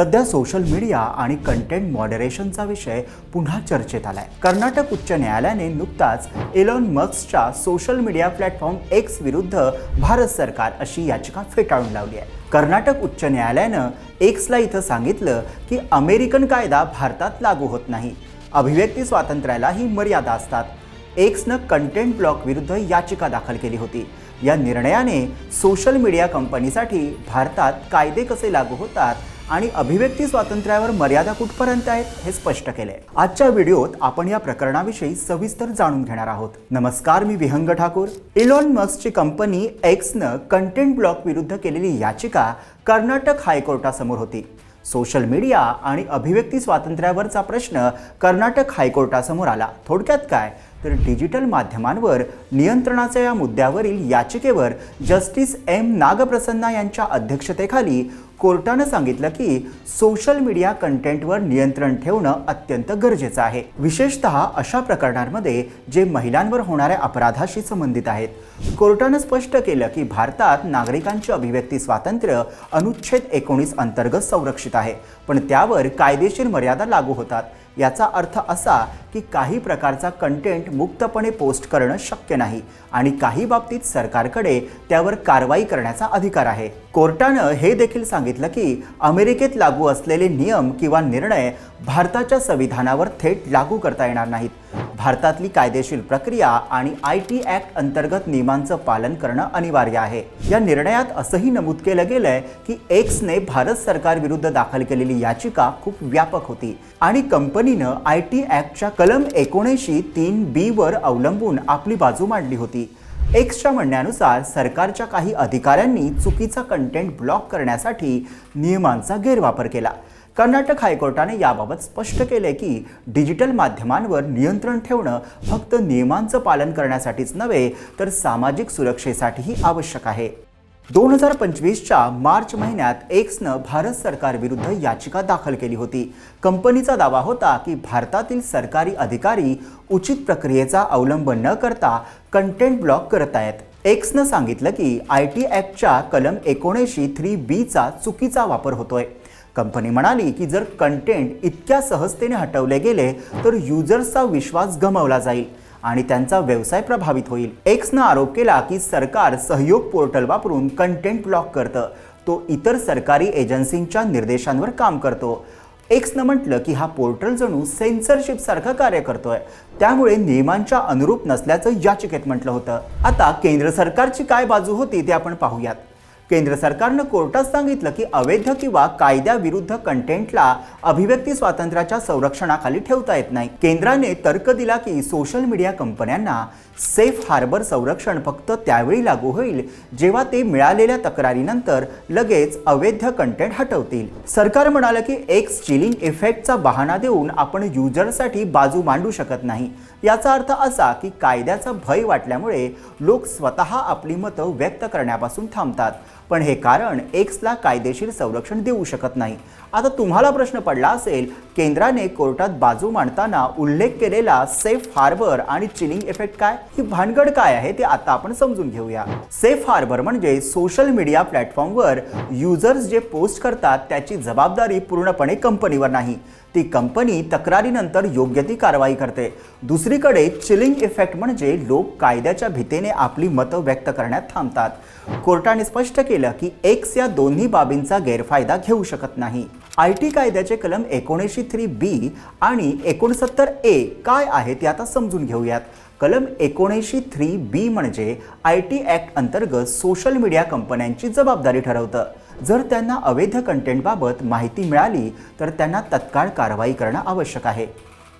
सध्या social media आणि content मॉडरेशनचा विषय पुन्हा चर्चेत आलाय. कर्नाटक उच्च न्यायालयाने नुकताच एलॉन मक्सच्या सोशल मीडिया प्लॅटफॉर्म एक्स विरुद्ध भारत सरकार अशी याचिका फेटाळून लावली आहे. कर्नाटक उच्च न्यायालयानं एक्सला इथं सांगितलं की अमेरिकन कायदा भारतात लागू होत नाही. अभिव्यक्ती स्वातंत्र्यालाही मर्यादा असतात. एक्सनं कंटेंट ब्लॉक विरुद्ध याचिका दाखल केली होती. या निर्णयाने सोशल मीडिया कंपनीसाठी भारतात कायदे कसे लागू होतात आणि अभिव्यक्ती स्वातंत्र्यावर मर्यादा कुठपर्यंत आहेत हे स्पष्ट केले आजच्या व्हिडिओत आपण या प्रकरणाविषयी सविस्तर जाणून घेणार आहोत. नमस्कार मी विहंग ठाकूर. इलॉन मस्कची कंपनी एक्सनं कंटेंट ब्लॉक विरुद्ध केलेली याचिका कर्नाटक हायकोर्टासमोर होती. सोशल मीडिया आणि अभिव्यक्ती स्वातंत्र्यावरचा प्रश्न कर्नाटक हायकोर्टासमोर आला. थोडक्यात काय? तर डिजिटल माध्यमांवर नियंत्रणाच्या या मुद्द्यावरील याचिकेवर जस्टिस एम नागप्रसन्ना यांच्या अध्यक्षतेखाली कोर्टानं सांगितलं की सोशल मीडिया कंटेंटवर नियंत्रण ठेवणं अत्यंत गरजेचं आहे. विशेषतः अशा प्रकरणांमध्ये जे महिलांवर होणाऱ्या अपराधाशी संबंधित आहेत. कोर्टानं स्पष्ट केलं की भारतात नागरिकांचे अभिव्यक्ती स्वातंत्र्य अनुच्छेद एकोणीस अंतर्गत संरक्षित आहे. पण त्यावर कायदेशीर मर्यादा लागू होतात. याचा अर्थ असा की काही प्रकारचा कंटेंट मुक्तपणे पोस्ट करणं शक्य नाही. आणि काही बाबतीत सरकारकडे त्यावर कारवाई करण्याचा अधिकार आहे. कोर्टानं हे देखील सांगितलं की अमेरिकेत लागू असलेले नियम किंवा निर्णय भारताच्या संविधानावर थेट लागू करता येणार नाहीत. भारतातली कायदेशीर प्रक्रिया आणि आय टी ॲक्ट अंतर्गत नियमांचं पालन करणं अनिवार्य आहे. या निर्णयात असंही नमूद केलं गेलंय की एक्सने भारत सरकारविरुद्ध दाखल केलेली याचिका खूप व्यापक होती. आणि कंपनीनं आय टी ॲक्टच्या कलम एकोणऐंशी तीन बी वर अवलंबून आपली बाजू मांडली होती. एक्सच्या म्हणण्यानुसार सरकारच्या काही अधिकाऱ्यांनी चुकीचा कंटेंट ब्लॉक करण्यासाठी नियमांचा गैरवापर केला. कर्नाटक हायकोर्टाने याबाबत स्पष्ट केले की डिजिटल माध्यमांवर नियंत्रण ठेवणं फक्त नियमांचं पालन करण्यासाठीच नव्हे तर सामाजिक सुरक्षेसाठीही आवश्यक आहे. दोन हजार पंचवीसच्या मार्च महिन्यात एक्सनं भारत सरकारविरुद्ध याचिका दाखल केली होती. कंपनीचा दावा होता की भारतातील सरकारी अधिकारी उचित प्रक्रियेचा अवलंब न करता कंटेंट ब्लॉक करत आहेत. एक्सनं सांगितलं की आय टी ॲक्टच्या कलम एकोणऐंशी थ्री बीचा चुकीचा वापर होतोय. कंपनी म्हणाली की जर कंटेंट इतक्या सहजतेने हटवले गेले तर युजर्सचा विश्वास गमावला जाईल. आणि त्यांचा व्यवसाय प्रभावित होईल. एक्सनं आरोप केला की सरकार सहयोग पोर्टल वापरून कंटेंट ब्लॉक करतं. तो इतर सरकारी एजन्सींच्या निर्देशांवर काम करतो. एक्सनं म्हटलं की हा पोर्टल जणू सेन्सरशिपसारखं कार्य करतोय. त्यामुळे नियमांच्या अनुरूप नसल्याचं याचिकेत म्हटलं होतं. आता केंद्र सरकारची काय बाजू होती ते आपण पाहूयात. केंद्र सरकारनं कोर्टात सांगितलं की अवैध किंवा कायद्याविरुद्ध कंटेंटला अभिव्यक्ती स्वातंत्र्याच्या संरक्षणाखाली ठेवता येत नाही. केंद्राने तर्क दिला की सोशल मीडिया कंपन्यांना सेफ हार्बर संरक्षण फक्त त्यावेळी लागू होईल जेव्हा ते मिळालेल्या तक्रारीनंतर लगेच अवैध कंटेंट हटवतील. सरकार म्हणालं की एक्स चिलिंग इफेक्टचा बहाणा देऊन आपण युजरसाठी बाजू मांडू शकत नाही. याचा अर्थ असा की कायद्याचा भय वाटल्यामुळे लोक स्वतः आपली मतं व्यक्त करण्यापासून थांबतात. पण हे कारण एक्सला कायदेशीर संरक्षण देऊ शकत नाही. आता तुम्हाला प्रश्न पडला असेल केंद्राने कोर्टात बाजू मांडताना उल्लेख केलेला सेफ हार्बर आणि चिलिंग इफेक्ट काय? ही भानगड काय आहे ते आता आपण समजून घेऊया. सेफ हार्बर म्हणजे सोशल मीडिया प्लॅटफॉर्मवर युजर्स जे पोस्ट करतात त्याची जबाबदारी पूर्णपणे कंपनीवर नाही. ती कंपनी तक्रारीनंतर योग्य ती कारवाई करते. दुसरीकडे चिलिंग इफेक्ट म्हणजे लोक कायद्याच्या भीतीने आपली मतं व्यक्त करण्यात थांबतात. कोर्टाने स्पष्ट केलं की एक्स या दोन्ही बाबींचा गैरफायदा घेऊ शकत नाही. आय टी कायद्याचे कलम एकोणऐंशी थ्री बी आणि एकोणसत्तर ए काय आहे ते आता समजून घेऊयात. कलम एकोणऐंशी थ्री बी म्हणजे आय टी ॲक्ट अंतर्गत सोशल मीडिया कंपन्यांची जबाबदारी ठरवतं. जर त्यांना अवैध कंटेंटबाबत माहिती मिळाली तर त्यांना तत्काळ कारवाई करणं आवश्यक आहे.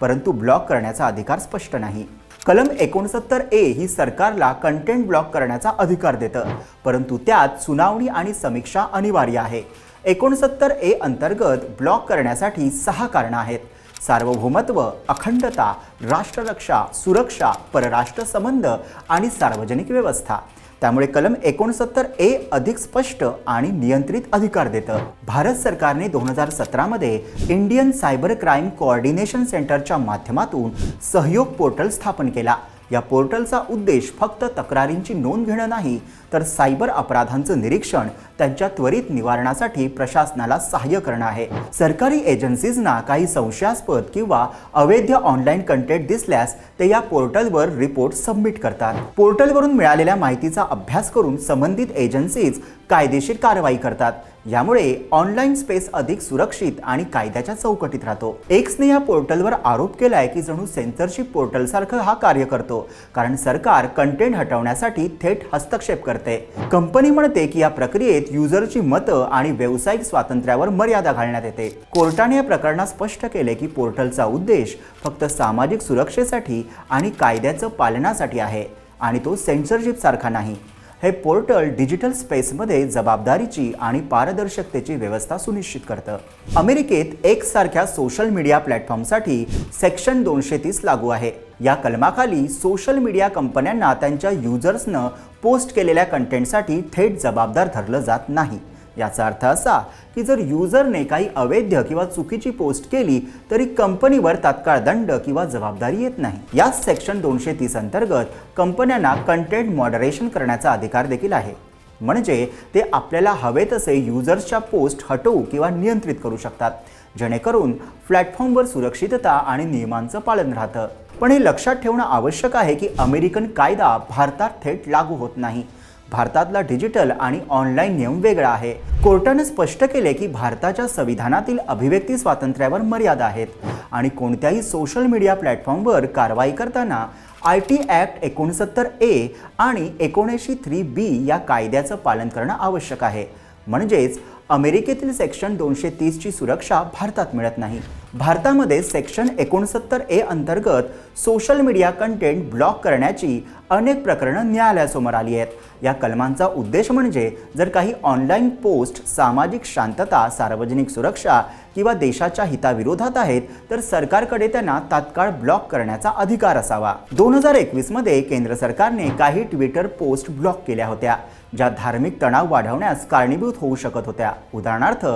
परंतु ब्लॉक करण्याचा अधिकार स्पष्ट नाही. कलम एकोणसत्तर ए ही सरकारला कंटेंट ब्लॉक करण्याचा अधिकार देतं. परंतु त्यात सुनावणी आणि समीक्षा अनिवार्य आहे. एकोणसत्तर ए अंतर्गत ब्लॉक करण्यासाठी सहा कारणं आहेत. सार्वभौमत्व अखंडता राष्ट्ररक्षा सुरक्षा परराष्ट्र संबंध आणि सार्वजनिक व्यवस्था. त्यामुळे कलम एकोणसत्तर ए अधिक स्पष्ट आणि नियंत्रित अधिकार देतं. भारत सरकारने दोन हजार सतरामध्ये इंडियन सायबर क्राईम कोऑर्डिनेशन सेंटरच्या माध्यमातून सहयोग पोर्टल स्थापन केला. या पोर्टलचा उद्देश फक्त तक्रारींची नोंद घेणं नाही तर सायबर अपराधांचं निरीक्षण त्यांच्या त्वरित निवारणासाठी प्रशासनाला सहाय्य करणं आहे. सरकारी एजन्सीजना काही संशयास्पद किंवा अवैध ऑनलाईन कंटेंट दिसल्यास ते या पोर्टलवर रिपोर्ट सबमिट करतात. पोर्टलवरून मिळालेल्या माहितीचा अभ्यास करून संबंधित एजन्सीज कायदेशीर कारवाई करतात. यामुळे ऑनलाईन स्पेस अधिक सुरक्षित आणि कायद्याच्या चौकटीत राहतो. एक्सने या पोर्टलवर आरोप केलाय की जणू सेन्सरशिप पोर्टलसारखं हा कार्य करतो कारण सरकार कंटेंट हटवण्यासाठी थेट हस्तक्षेप करते. कंपनी म्हणते की या प्रक्रियेत युजरची मतं आणि व्यावसायिक स्वातंत्र्यावर मर्यादा घालण्यात येते. कोर्टाने या प्रकरणात स्पष्ट केले की पोर्टलचा उद्देश फक्त सामाजिक सुरक्षेसाठी आणि कायद्याचं पालनासाठी आहे आणि तो सेन्सरशिप सारखा नाही. हे पोर्टल डिजिटल स्पेसमध्ये जबाबदारीची आणि पारदर्शकतेची व्यवस्था सुनिश्चित करतं. अमेरिकेत एकसारख्या सारख्या सोशल मीडिया प्लॅटफॉर्मसाठी सेक्शन दोनशे तीस लागू आहे. या कलमाखाली सोशल मीडिया कंपन्यांना त्यांच्या युजर्सनं पोस्ट केलेल्या कंटेंटसाठी थेट जबाबदार धरलं जात नाही. याचा अर्थ असा की जर युजरने काही अवैध किंवा चुकीची पोस्ट केली तरी कंपनीवर तात्काळ दंड किंवा जबाबदारी येत नाही. याच सेक्शन दोनशे तीस अंतर्गत कंपन्यांना कंटेंट मॉडरेशन करण्याचा अधिकार देखील आहे. म्हणजे ते आपल्याला हवे तसे युजर्सच्या पोस्ट हटवू किंवा नियंत्रित करू शकतात जेणेकरून प्लॅटफॉर्मवर सुरक्षितता आणि नियमांचं पालन राहतं. पण हे लक्षात ठेवणं आवश्यक आहे की अमेरिकन कायदा भारतात थेट लागू होत नाही. भारतातला डिजिटल आणि ऑनलाईन नियम वेगळा आहे. कोर्टाने स्पष्ट केले की भारताच्या संविधानातील अभिव्यक्ती स्वातंत्र्यावर मर्यादा आहेत आणि कोणत्याही सोशल मीडिया प्लॅटफॉर्मवर कारवाई करताना आय टी ॲक्ट एकोणसत्तर ए आणि एकोणऐंशी थ्री बी या कायद्याचं पालन करणं आवश्यक आहे. म्हणजेच अमेरिकेतील सेक्शन दोनशे तीसची सुरक्षा भारतात मिळत नाही. भारतामध्ये सेक्शन एकोणसत्तर ए अंतर्गत सोशल मीडिया कंटेंट ब्लॉक करण्याची अनेक प्रकरणं न्यायालयासमोर आली आहेत. या कलमांचा उद्देश म्हणजे जर काही ऑनलाईन पोस्ट सामाजिक शांतता सार्वजनिक सुरक्षा किंवा देशाच्या हिताविरोधात आहेत तर सरकारकडे त्यांना तात्काळ ब्लॉक करण्याचा अधिकार असावा. दोन हजार एकवीसमध्ये केंद्र सरकारने काही ट्विटर पोस्ट ब्लॉक केल्या होत्या. ज्या धार्मिक तणाव वाढवण्यास कारणीभूत होऊ शकत होत्या. उदाहरणार्थ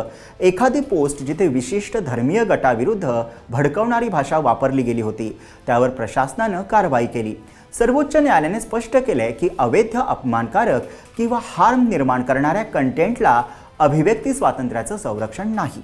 एखादी पोस्ट जिथे विशिष्ट धर्मीय गटाविरुद्ध भडकवणारी भाषा वापरली गेली होती त्यावर प्रशासनानं कारवाई केली. सर्वोच्च न्यायालयाने स्पष्ट केले की अवैध अपमानकारक किंवा हार्म निर्माण करणाऱ्या कंटेंटला अभिव्यक्ती स्वातंत्र्याचं संरक्षण नाही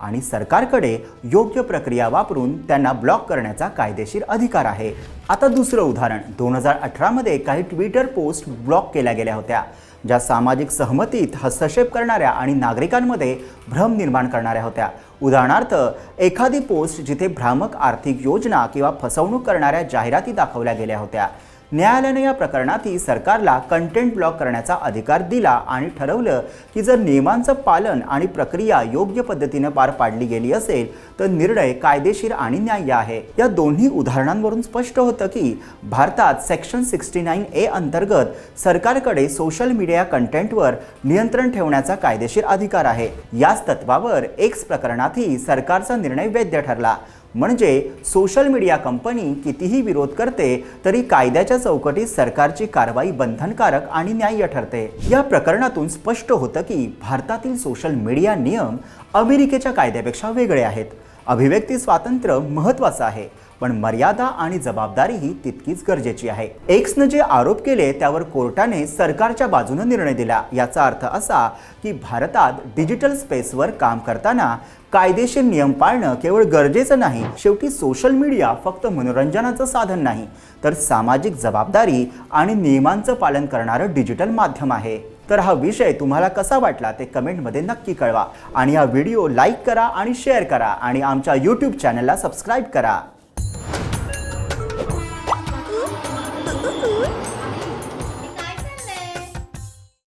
आणि सरकारकडे योग्य प्रक्रिया वापरून त्यांना ब्लॉक करण्याचा कायदेशीर अधिकार आहे. आता दुसरं उदाहरण. दोन हजार अठरामध्ये काही ट्विटर पोस्ट ब्लॉक केल्या गेल्या होत्या. ज्या सामाजिक सहमतीत हस्तक्षेप करणाऱ्या आणि नागरिकांमध्ये भ्रम निर्माण करणाऱ्या होत्या. उदाहरणार्थ एखादी पोस्ट जिथे भ्रामक आर्थिक योजना किंवा फसवणूक करणाऱ्या जाहिराती दाखवल्या गेल्या होत्या. न्यायालयाने या प्रकरणातही सरकारला कंटेंट ब्लॉक करण्याचा अधिकार दिला आणि ठरवलं की जर नियमांचं पालन आणि प्रक्रिया योग्य पद्धतीनं पार पाडली गेली असेल तर निर्णय कायदेशीर आणि न्याय्य आहे. या दोन्ही उदाहरणांवरून स्पष्ट होतं की भारतात सेक्शन सिक्स्टी नाईन ए अंतर्गत सरकारकडे सोशल मीडिया कंटेंटवर नियंत्रण ठेवण्याचा कायदेशीर अधिकार आहे. याच तत्वावर एक्स प्रकरणातही सरकारचा निर्णय वैध ठरला. म्हणजे सोशल मीडिया कंपनी कितीही विरोध करते तरी कायद्याच्या चौकटीत सरकारची कारवाई बंधनकारक आणि न्याय्य ठरते. या प्रकरणातून स्पष्ट होतं की भारतातील सोशल मीडिया नियम अमेरिकेच्या कायद्यापेक्षा वेगळे आहेत. अभिव्यक्ती स्वातंत्र्य महत्त्वाचं आहे. पण मर्यादा आणि जबाबदारी ही तितकीच गरजेची आहे. एक्सनं जे आरोप केले त्यावर कोर्टाने सरकारच्या बाजूने निर्णय दिला. याचा अर्थ असा की भारतात डिजिटल स्पेसवर काम करताना कायदेशीर नियम पाळणं केवळ गरजेचं नाही शेवटी सोशल मीडिया फक्त मनोरंजनाचं साधन नाही तर सामाजिक जबाबदारी आणि नियमांचं पालन करणारं डिजिटल माध्यम आहे. तर हा विषय तुम्हाला कसा वाटला ते कमेंटमध्ये नक्की कळवा. आणि हा व्हिडिओ लाईक करा आणि शेअर करा आणि आमच्या यूट्यूब चॅनलला सबस्क्राईब करा.